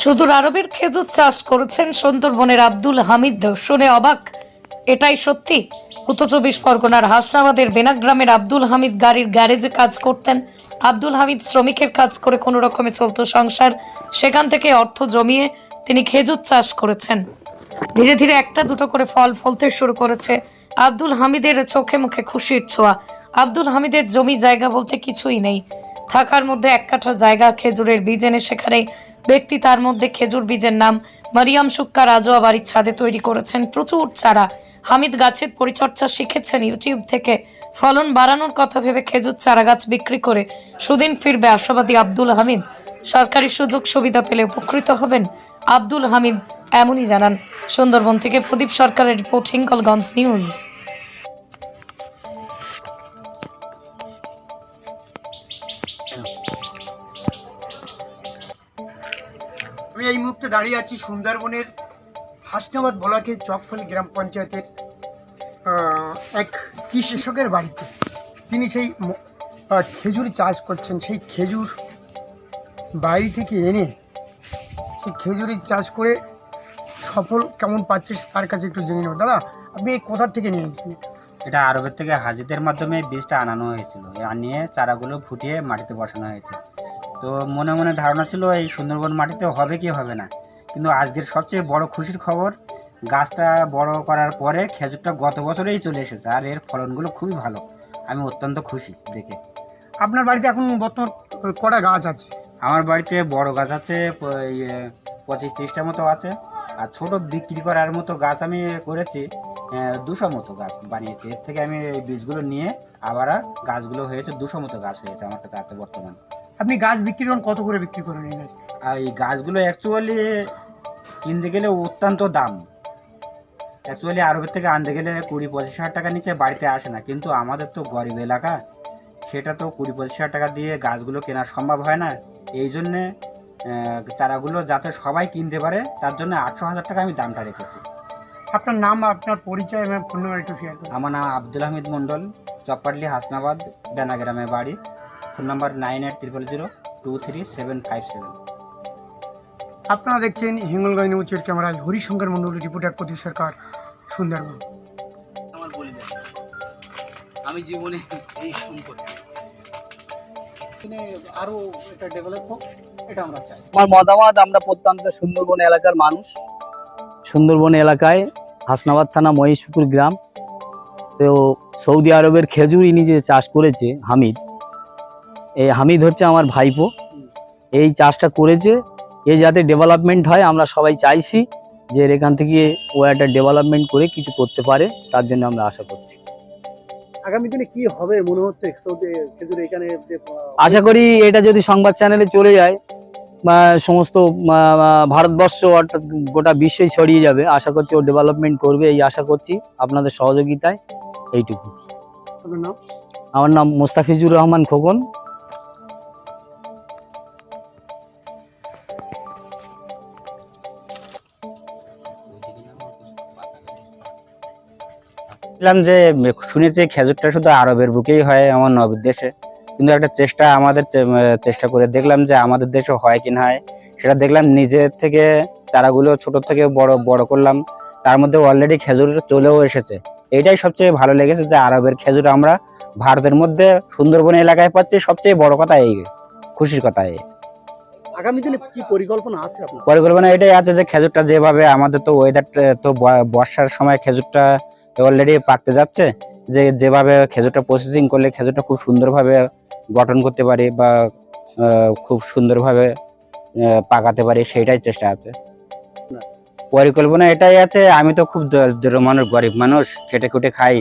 সুদূর আরবের খেজুর চাষ করেছেন সুন্দরবনের আব্দুল হামিদ। শুনে অবাক। এটাই সত্যি? উত্তর চব্বিশ পরগনার হাসনাবাদের বেনাগ্রামের আব্দুল হামিদ গাড়ির গ্যারেজে কাজ করতেন। আব্দুল হামিদ শ্রমিকের কাজ করে কোনো রকমে চলতো সংসার। সেখান থেকে অর্থ জমিয়ে তিনি খেজুর চাষ করেছেন। ধীরে ধীরে একটা দুটো করে ফল ফলতে শুরু করেছে। আব্দুল হামিদের চোখে মুখে খুশির ছোঁয়া। আব্দুল হামিদের জমি জায়গা বলতে কিছুই নেই। থাকার মধ্যে এক কাঠা জায়গা খেজুরের বীজ এনে সেখানে ব্যক্তি তার মধ্যে খেজুর বীজের নাম মারিয়াম সুক্কা রাজোয়া বাড়ির ছাদে তৈরি করেছেন। প্রচুর চারা। হামিদ গাছের পরিচর্যা শিখেছেন ইউটিউব থেকে। ফলন বাড়ানোর কথা ভেবে খেজুর চারা গাছ বিক্রি করে সুদিন ফিরবে আশাবাদী আব্দুল হামিদ। সরকারি সুযোগ সুবিধা পেলে উপকৃত হবেন আব্দুল হামিদ, এমনই জানান সুন্দরবন থেকে প্রদীপ সরকারের রিপোর্ট, হিঙ্গলগঞ্জ নিউজ। আমি এই মুহূর্তে দাঁড়িয়ে আছি সুন্দরবনের হাসনাবাদ ব্লকের চকফল গ্রাম পঞ্চায়েতের এক কৃষকের বাড়িতে। তিনি সেই খেজুর চাষ করছেন। সেই খেজুর বাইরে থেকে এনে সেই খেজুরের চাষ করে সফল কেমন পাচ্ছে তার কাছে একটু জেনে নেব। দাদা, আপনি এই কোথা থেকে নিয়েছেন এটা আরবের থেকে হাজিদের মাধ্যমে বীজটা আনানো হয়েছিল। আনিয়ে চারাগুলো ফুটিয়ে মাটিতে বসানো হয়েছে। তো মনে মনে ধারণা ছিল এই সুন্দরবন মাটিতে হবে কি হবে না। কিন্তু আজকের সবচেয়ে বড় খুশির খবর গাছটা বড় করার পরে খেজুরটা গত বছরেই চলে এসেছে আর এর ফলনগুলো খুবই ভালো। আমি অত্যন্ত খুশি দেখে। আপনার বাড়িতে এখন বর্তমান কটা গাছ আছে? আমার বাড়িতে বড় গাছ আছে পঁচিশ তিরিশটা মতো আছে। আর ছোট বিক্রি করার মতো গাছ আমি করেছি দুশো মতো গাছ বানিয়েছি। এর থেকে আমি এই বীজগুলো নিয়ে আবার গাছগুলো হয়েছে দুশো মতো গাছ হয়েছে আমার কাছে আছে বর্তমানে। আপনি গাছ বিক্রি করেন কত করে বিক্রি করেন এই গাছ? আর এই গাছগুলো অ্যাকচুয়ালি কিনতে গেলে অত্যন্ত দাম। অ্যাকচুয়ালি আরবের থেকে আনতে গেলে কুড়ি পঁচিশ হাজার টাকা নিচে বাড়িতে আসে না। কিন্তু আমাদের তো গরিব এলাকা সেটা তো কুড়ি পঁচিশ হাজার টাকা দিয়ে গাছগুলো কেনা সম্ভব হয় না। এই জন্যে চারাগুলো যাতে সবাই কিনতে পারে তার জন্য আটশো হাজার টাকা আমি দামটা রেখেছি। আপনার নাম আপনার পরিচয় এবং ফোন নাম্বার একটু শেয়ার করুন। আমার নাম আব্দুল হামিদ মণ্ডল চকপাটলি হাসনাবাদ বেনাগ্রামে বাড়ি। Phone number nine eight triple zero two three seven five seven. আপনারা দেখছেন হিঙ্গলগঞ্জ নিউজের ক্যামেরায় হরিশঙ্কর মন্ডল রিপোর্টার প্রদীপ সরকার সুন্দরবন। আমার বলি আমি জীবনে এই সম্পদ আরও এটা ডেভেলপ হোক এটা আমরা চাই। আমার মতামত আমরা প্রত্যন্ত সুন্দরবন এলাকার মানুষ। সুন্দরবন এলাকায় হাসনাবাদ থানা মহেশপুর গ্রাম। তো সৌদি আরবের খেজুর ইনি যে চাষ করেছে হামিদ এই হামিদ হচ্ছে আমার ভাইপো। এই চাষটা করেছে। এ যাতে ডেভেলপমেন্ট হয় আমরা সবাই চাইছি যে এর এখান থেকে ও একটা ডেভেলপমেন্ট করে কিছু করতে পারে তার জন্য আমরা আশা করছি। আগামী দিনে কি হবে মনে হচ্ছে? এখানে আশা করি এটা যদি সংবাদ চ্যানেলে চলে যায় সমস্ত ভারতবর্ষ অর্থাৎ গোটা বিশ্বেই ছড়িয়ে যাবে আশা করছি ও ডেভেলপমেন্ট করবে এই আশা করছি আপনাদের সহযোগিতায়। এইটুকু। আমার নাম মোস্তাফিজুর রহমান খোকন। বললাম যে শুনেছি খেজুরটা শুধু আরবের বুকেই হয় আমার নবীর দেশে। কিন্তু একটা চেষ্টা আমাদের চেষ্টা করে দেখলাম যে আমাদের দেশে হয় কি না হয় সেটা দেখলাম নিজের থেকে চারাগুলো ছোট থেকে বড় বড় করলাম। তার মধ্যে অলরেডি খেজুর চলেও এসেছে। এটাই সবচেয়ে ভালো লেগেছে যে আরবের খেজুর আমরা ভারতের মধ্যে সুন্দরবন এলাকায় পাচ্ছি সবচেয়ে বড় কথা এই খুশির কথা এই। আগামী দিনে কি পরিকল্পনা আছে আপনার? পরিকল্পনা এটাই আছে যে খেজুরটা যেভাবে আমাদের তো ওয়েদার তো বর্ষার সময় খেজুরটা অলরেডি পাকতে যাচ্ছে। যে, যেভাবে খেজুরটা প্রসেসিং করলে খেজুরটা খুব সুন্দরভাবে গঠন করতে পারি বা খুব সুন্দরভাবে পাকাতে পারি, সেইটাই চেষ্টা আছে। পরিকল্পনা এটাই আছে, আমি তো খুব মানুষ গরিব মানুষ, খেটে খুটে খাই।